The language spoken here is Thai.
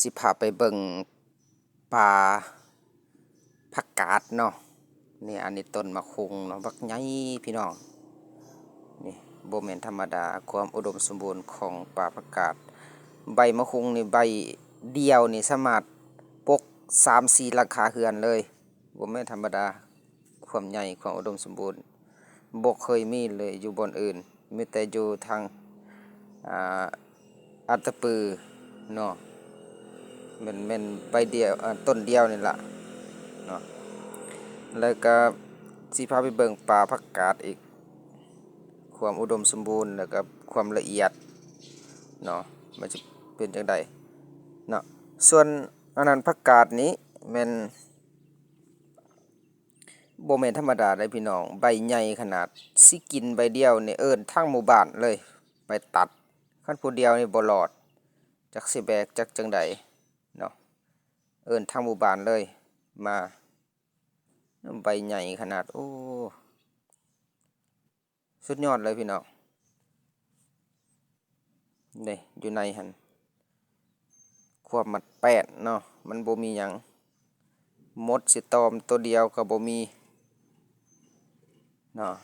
สิพาไปเบิ่งป่าผักกาดเนาะนี่อันนี้ต้นมะคุงเนาะบักใหญ่พี่น้องนี่โบ่แม่นธรรมดาความอุดมสมบูรณ์ของป่าผักกาด ใบมะคุงนี่ใบเดียวนี่สามารถปก3-4หลังคาเรือนเลยโบ่แม่นธรรมดาความใหญ่ความอุดมสมบูรณ์บ่เคยมีเลยอยู่บนอื่นมีแต่อยู่ทางอ่าอัตตปือเนาะ แมันแม่นใบเดียวต้นเดียวนี่แหละเนาะแล้วก็สิพาไปเบิ่งป่าผักกาดอีก ความอุดมสมบูรณ์แล้วก็ความละเอียดเนาะมันจะเป็นจังไดเนาะส่วนอันนั้นผักกาดนี้แม่นโบ่แม่นธรรมดาเลยพี่น้อง ใบใหญ่ขนาดสิกินใบเดียวนี่เอิ้นทั้งหมู่บ้านเลย ไปตัดคันผู้เดียวนี่บ่รอดจักสิแบกจักจังใด เอินทางหมู่บ้านเลย มาใบใหญ่ขนาด โอ้ สุดยอดเลยพี่น้องนี่อยู่ในหันความมัดแปดเนาะมันบ่มีหยังมดสิตอมตัวเดียวก็บ่มีเนาะ